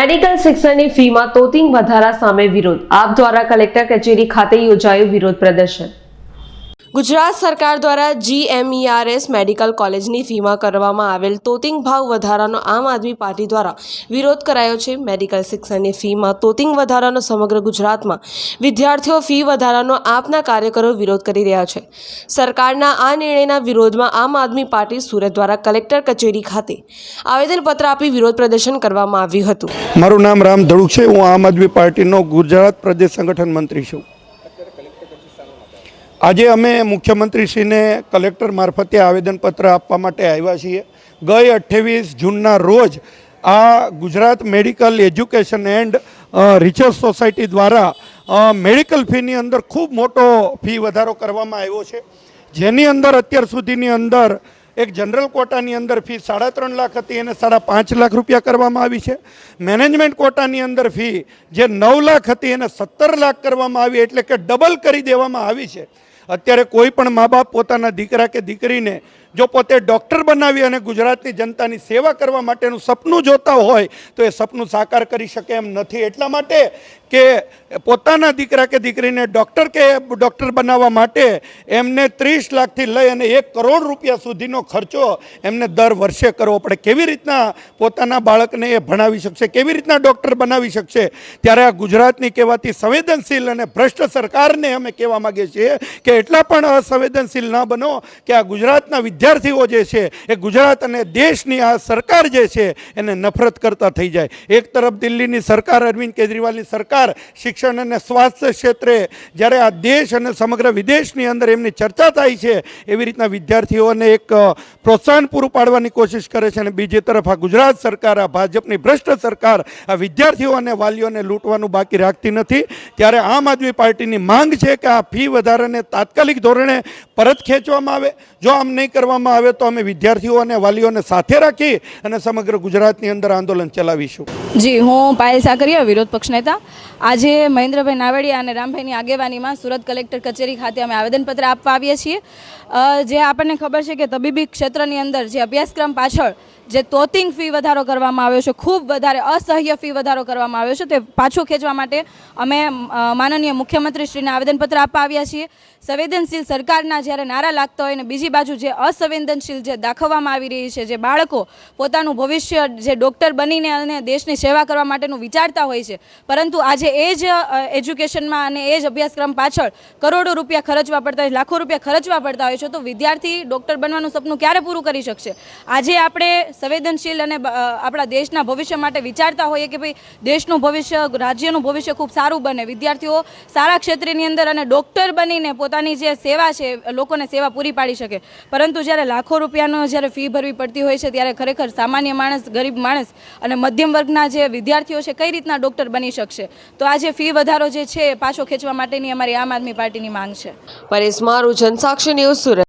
Medical શિક્ષણની ફીમાં તોતિંગ વધારા સામે વિરોધ. આપ દ્વારા કલેક્ટર કચેરી ખાતે યોજાયું વિરોધ પ્રદર્શન. ગુજરાત સરકાર દ્વારા જીએમઈઆરએસ મેડિકલ કોલેજની ફીમાં કરવામાં આવેલ તોતિંગ ભાવ વધારાનો આમ આદમી પાર્ટી દ્વારા વિરોધ કરાયો છે. મેડિકલ શિક્ષણની ફીમાં તોતિંગ વધારાનો સમગ્ર ગુજરાતમાં વિદ્યાર્થીઓ ફી વધારાનો આપના કાર્યકરો વિરોધ કરી રહ્યા છે. સરકારના આ નિર્ણયના વિરોધમાં આમ આદમી પાર્ટી સુરત દ્વારા કલેક્ટર કચેરી ખાતે આવેદનપત્ર આપી વિરોધ પ્રદર્શન કરવામાં આવ્યું હતું. મારું નામ રામ ધડુક છે. હું આમ આદમી પાર્ટીનો ગુજરાત પ્રદેશ સંગઠન મંત્રી છું. આજે અમે મુખ્યમંત્રીશ્રીને કલેક્ટર મારફતે આવેદનપત્ર આપવા માટે આવ્યા છીએ. ગઈ અઠ્ઠાવીસ જૂનના રોજ આ Gujarat medical education and research society દ્વારા મેડિકલ ફીની અંદર ખૂબ મોટો ફી વધારો કરવામાં આવ્યો છે. જેની અંદર અત્યાર સુધીની અંદર એક જનરલ કોટાની અંદર ફી સાડા ત્રણ લાખ હતી એને સાડા પાંચ લાખ રૂપિયા કરવામાં આવી છે. મેનેજમેન્ટ કોટાની અંદર ફી જે નવ લાખ હતી એને સત્તર લાખ કરવામાં આવી એટલે કે ડબલ કરી દેવામાં આવી છે. અત્યારે કોઈ પણ મા બાપ પોતાના દીકરા કે દીકરીને જો પોતે ડૉક્ટર બનાવી અને ગુજરાતની જનતાની સેવા કરવા માટેનું સપનું જોતા હોય, તો એ સપનું સાકાર કરી શકે એમ નથી. એટલા માટે કે પોતાના દીકરા કે દીકરીને ડૉક્ટર કે ડૉક્ટર બનાવવા માટે એમને ત્રીસ લાખથી લઈ અને એક કરોડ રૂપિયા સુધીનો ખર્ચો એમને દર વર્ષે કરવો પડે. કેવી રીતના પોતાના બાળકને એ ભણાવી શકશે? કેવી રીતના ડૉક્ટર બનાવી શકશે? ત્યારે આ ગુજરાતની કહેવાતી સંવેદનશીલ અને ભ્રષ્ટ સરકારને અમે કહેવા માગીએ છીએ કે એટલા પણ અસંવેદનશીલ ન બનો કે આ ગુજરાતના વિદ્યાર્થીઓ જે છે, એ ગુજરાત અને દેશની આ સરકાર જે છે, એને નફરત કરતા થઈ જાય. એક તરફ દિલ્હીની સરકાર, અરવિંદ કેજરીવાલની સરકાર, શિક્ષણ અને સ્વાસ્થ્ય ક્ષેત્રે જ્યારે આ દેશ અને સમગ્ર વિદેશની અંદર એમની ચર્ચા થાય છે, એવી રીતના વિદ્યાર્થીઓને એક પ્રોત્સાહન પૂરું પાડવાની કોશિશ કરે છે અને બીજી તરફ આ ગુજરાત સરકાર, આ ભાજપની ભ્રષ્ટ સરકાર, આ વિદ્યાર્થીઓ અને વાલીઓને લૂંટવાનું બાકી રાખતી નથી. ત્યારે આમ આદમી પાર્ટીની માંગ છે કે આ ફી વધારાને તાત્કાલિક ધોરણે પરત ખેંચવામાં આવે. જો આમ નહીં કરવામાં આવે તો અમે વિદ્યાર્થીઓ અને વાલીઓને સાથે રાખી અને સમગ્ર ગુજરાતની અંદર આંદોલન ચલાવીશું. જી, હું પાયલ સાકરિયા, વિરોધ પક્ષ નેતા. આજે મહેન્દ્રભાઈ નાવડિયા અને રામભાઈની આગેવાનીમાં સુરત કલેક્ટર કચેરી ખાતે અમે આવેદનપત્ર આપવા આવીએ છીએ. જે આપણને ખબર છે કે તબીબી ક્ષેત્રની અંદર જે અભ્યાસક્રમ પાછળ જે તોતિંગ ફી વધારો કરવામાં આવ્યો છે, ખૂબ વધારે અસહ્ય ફી વધારો કરવામાં આવ્યો છે, તે પાછો ખેંચવા માટે અમે માનનીય મુખ્યમંત્રીશ્રીને આવેદનપત્ર આપવા આવ્યા છીએ. સંવેદનશીલ સરકારના જ્યારે નારા લાગતા હોય અને બીજી બાજુ જે અસંવેદનશીલ જે દાખવવામાં આવી રહી છે, જે બાળકો પોતાનું ભવિષ્ય જે ડૉક્ટર બનીને અને દેશની સેવા કરવા માટેનું વિચારતા હોય છે, પરંતુ આજે એ જ એજ્યુકેશનમાં અને એ જ અભ્યાસક્રમ પાછળ કરોડો રૂપિયા ખર્ચવા પડતા હોય, લાખો રૂપિયા ખર્ચવા પડતા હોય છે, તો વિદ્યાર્થી ડૉક્ટર બનવાનું સપનું ક્યારે પૂરું કરી શકશે? આજે આપણે સંવેદનશીલ અને આપણા દેશના ભવિષ્ય માટે વિચારતા હોઈએ કે ભાઈ, દેશનું ભવિષ્ય, રાજ્યનું ભવિષ્ય ખૂબ સારું બને. વિદ્યાર્થીઓ સારા ક્ષેત્રની અંદર અને ડૉક્ટર બનીને પોતાની જે સેવા છે, લોકોને સેવા પૂરી પાડી શકે. પરંતુ જ્યારે લાખો રૂપિયાનો જ્યારે ફી ભરવી પડતી હોય છે, ત્યારે ખરેખર સામાન્ય માણસ, ગરીબ માણસ અને મધ્યમ વર્ગના જે વિદ્યાર્થીઓ છે, કઈ રીતના ડૉક્ટર બની શકશે? તો આ જે ફી વધારો જે છે પાછો ખેંચવા માટેની અમારી આમ આદમી પાર્ટીની માંગ છે. પરેશ મારું જનસાક્ષી ન્યૂઝ સુરત.